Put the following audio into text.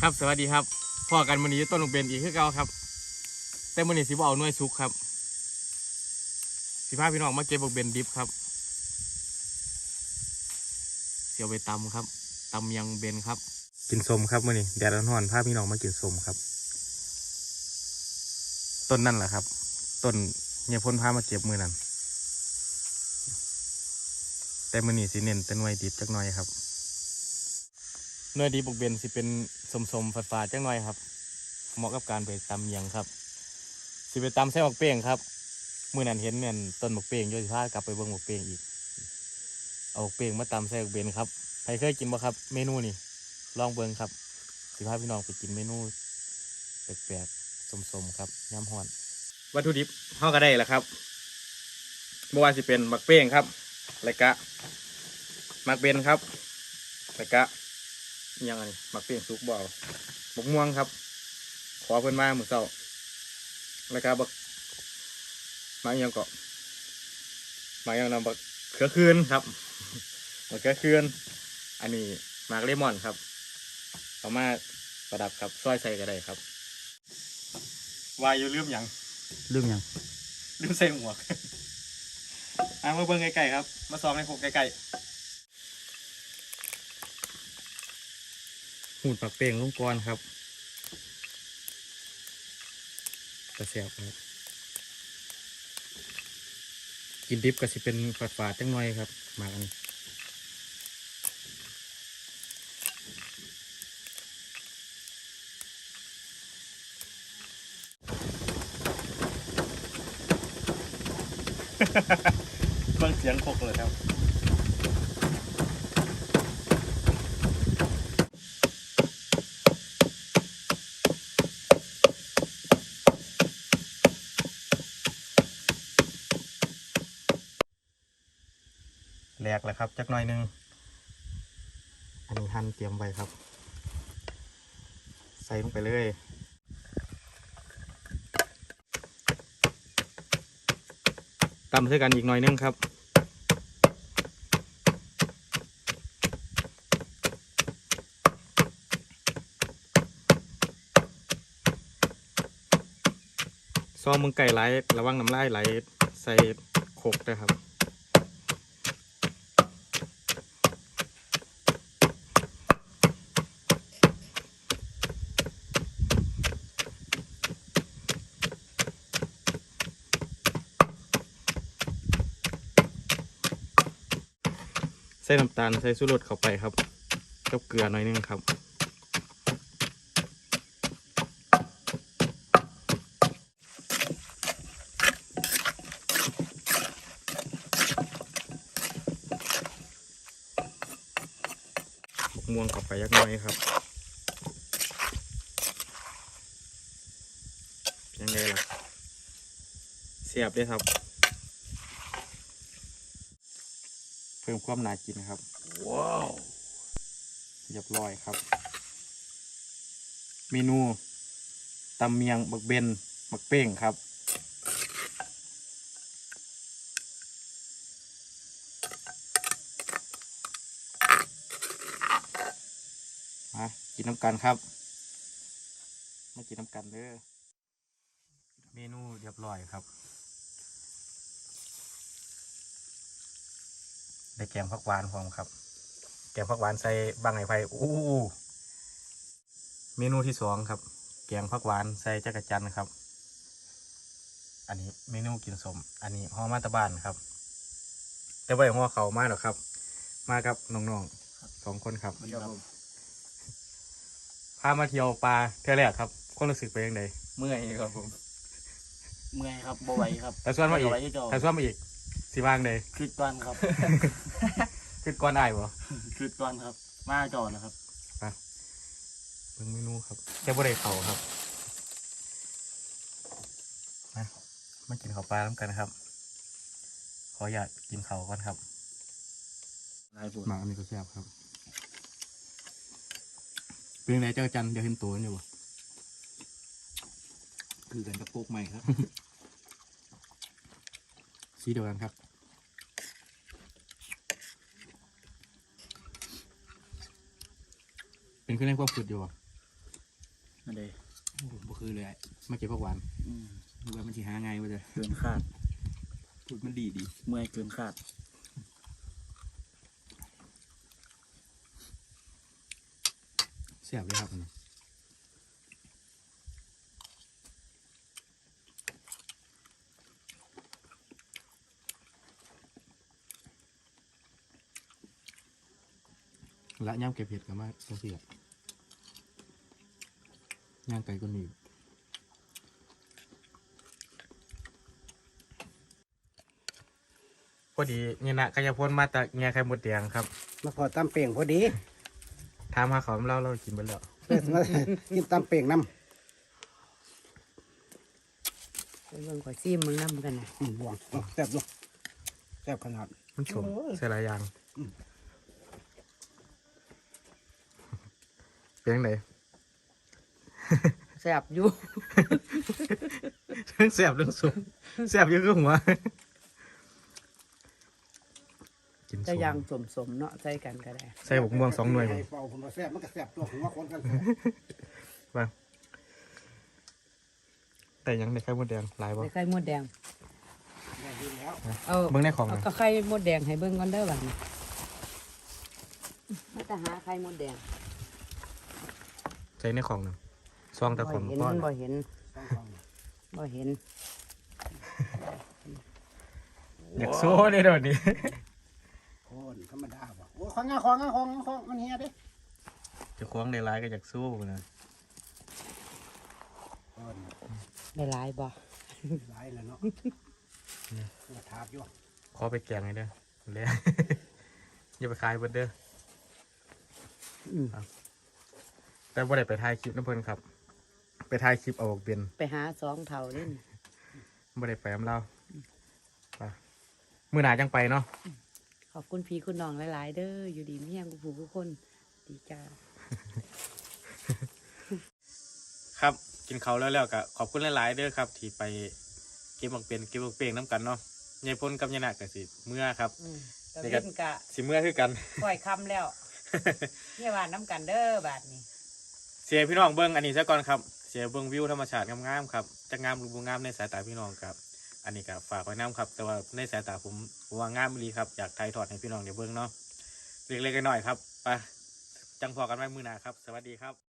ครับสวัสดีครับพ่อกันวันนี้ต้นลงเป็นอีกคือเก่าครับ แต่วันนี้สิบเอาหน่วยสุกครับสิพาพี่น้องมาเก็บบกเบนดิบครับเสียวไปตำครับตำยังเบนครับ กินสมครับวันนี้แดดร้อนๆพาพี่น้องมากินสมครับ ต้นนั่นแหละครับ ต้นเนี่ยพ้นพามาเก็บมือนั่นแต่มือนี้สิเน้นแต่หน่วยดิบจักหน่อยครับ หน่วยดีบุกเบนสิเป็นสมสมๆฝาดฝาดๆจังหน่อยครับ เหมาะกับการไปตำเมียงครับ สิไปตำใส่หมกเป้งครับมื่อนั้นเห็นเนี่ยต้นหมกเป้งโยสิพากลับไปเบิ่งหมกเป้งอีก เอาหมกเป้งมาตำใส่หมกเบนครับใครเคยกินบ่ครับ เมนูนี่ลองเบิ่งครับสิพาพี่น้องไปกินเมนูแปลกๆสมๆครับยำฮอน วัตถุดิบเท่าก็ได้แล้วครับเมื่อวานสิเป็นหมักเป้งครับแล้วก็หมักเบนครับแล้วก็อิห ยังไงหมักเปลี่ยนซุกบ่เอาบกม่วงครับ ขอเพิ่นมาหมือเศร้าแล้วก็บักหมาอิหยังเกาะหมาอิหยังนำบักเขือคืนครับบักเขือคืน อันนี้หมากเลมอนครับเอามาประดับครับซอยใส่ก็ได้ครับวายอยู่ลืมหยังลืมยังลืมใส่หมวกอะมาเบิ่งไกลๆครับ มาซองในโคกไกลๆ หูดปักเป่งลุงกรครับกระเสียบครับกินดิบก็สิเป็นฝาดๆจังหน่อยครับหมากอันเครื่องเสียงโคกเลยครับ กแล้วครับจักหน่อยหนึงอันนี้หั่นเตรียมไว้ครับ ใส่ลงไปเลยตำใส่กันอีกหน่อยหนึงครับซอมมึงไก่ไหลระวังน้ำลายไหลใส่โขกด้วยครับ ส่น้ำตาลใส่สุรสเข้าไปครับกับเกลือหน่อยนึงครับบกม่วงเข้าไปยักหน้อยครับยังไงล่ะเสียบด้วยครับ เพิ่มความน่ากินครับ ว้าวเรียบร้อยครับ เมนูตำเมียงบักเบนบักเป้งครับมากินน้ำกันครับมากินน้ำกันเด้อเมนูเรียบร้อยครับ ได้แกงผักหวานพร้อมครับ แกงผักหวานใส่บางไห้ไฟอู้เมนูที่สองครับ แกงผักหวานใส่จักรจันทร์ครับ อันนี้เมนูกินสม อันนี้ห่อมาตะบานครับ แต่ว่าห่อเขามาหรอกครับ มากับน้องๆสองคนครับพามาเที่ยวปลาเที่ยวแรกครับความรู้สึกเป็นยังไงเมื่อยครับผม เมื่อยครับบ่ไหวครับแต่ส่วนมาอีกบ่ไหวที่จะแต่ส่วนมาอีก สีบางเลยคืดก่อนครับ ขึ้นก้อนได้บ่คืดก่อนครับ มาจอดนะครับ เบิ่งเมนูครับแค่บ่ได้เขาครับมามากินข้าวปลาน้ำกันครับ ขออยากกินข้าวก่อนครับนายผมหมาอันนี้ก็แซ่บครับเป็นยังไงเจ้าจันเดี๋ยวเห็นตัวมันอยู่บ่คือกันกับโป๊กใหม่ครับ สีเดียวกันครับเป็นเครื่องเล่นความฝึกอยู่บ่นั่นเลยโอ้โหบ่คือเลยอะไม่เก็บพวกหวานอืมดูว่ามันสิหาไงวะเจ้ะเกินคาด พูดมันดีดีเมื่อยเกินคาดเสียบเลยครับอันนี้ ละย่ำเก็บเห็ดกันมาจังเสียย่างไก่ก็นี่พอดีเนี่ยนะกายพลมาจากเงียไข่มดแดงครับมาพอตำเป่งพอดีถามหาเขาเราเรากินไปแล้วเพื่อมากินตำเป่งน้ไปเบิ่งข่อยซีมมึงนำกันนะำอืมบวงเอาแซ่บลูกแซ่บขนาด มันชมใส่หลายอย่าง อืม เป็นยังไงแซ่บอยู่ทั้งแสบทั้งสุกแสบเยอะก็หัวกินจะส้มยังสมสมๆเนาะใส่กันก็ได้ ใส่บกม่วงสองหน่วยไเป่าผมว่าแซ่บมันก็แซ่บตัวผมว่าคนกันมาแต่ยังในไข่มดแดงหลายบ่ ใส่ไข่มดแดง ได้ดีแล้วเอาเบิ่งในของเอานะก็ไข่มดแดงให้เบิ่งก่อนเด้อบัดนี้มาแต่หาไข่มดแดง ใส่ในของนะซองแต่ของบ่เห็นก้อนบ่เห็นต้องฟังบ่เห็นอยากโซ่เลยเดี๋ยวนี้คนธรรมดาบ่โอ้ของงาของงาของงาของมันเฮียเด้จะคว้างในร้ายก็อยากสู้นะคนได้หลายบ่หลายแล้วเนาะกระทาบอยู่ขอไปแกงให้เด้อเลยอย่าไปขายเบิดเด้ออืม แต่บ่ได้ไปถ่ายคลิปนะเพิ่นครับ ไปถ่ายคลิปเอาออกเป็นไปหาสองเท่านี่บ่ได้ไปอำเราไปมื้อหน้าจังไปเนาะขอบคุณพี่คุณน้องหลาย ๆ เด้ออยู่ดีมีแรงกูผู้ทุกคน ดีจ้า ครับ กินเขาวแล้วแล้วก็ขอบคุณหลาย ๆ เด้อครับ ที่ไปเก็บบักเป็นเก็บบักเป้งน้ำกันเนาะยายพลกับยายนักก็สิเมื่อครับ อืมตะนี่ก็เว้นกะสิเมื่อคือกัน ปล่อยคำแล้ว เนี่ยว่าน้ำกันเด้อบาดนี้เสียพี่น้องเบิ้งอันนี้ซะก่อนครับ เสียเบิ้งวิวธรรมชาติงามๆครับจะงามหรือบ่งามในสายตาพี่น้องครับ อันนี้ก็ฝากไว้น้ำครับ แต่ว่าในสายตาผมว่างามดีครับอยากถ่ายทอดให้พี่น้องเดี๋ยวเบิ้งเนาะเล็กๆน้อยๆครับไปจังพอกันไว้มือหนาครับ สวัสดีครับ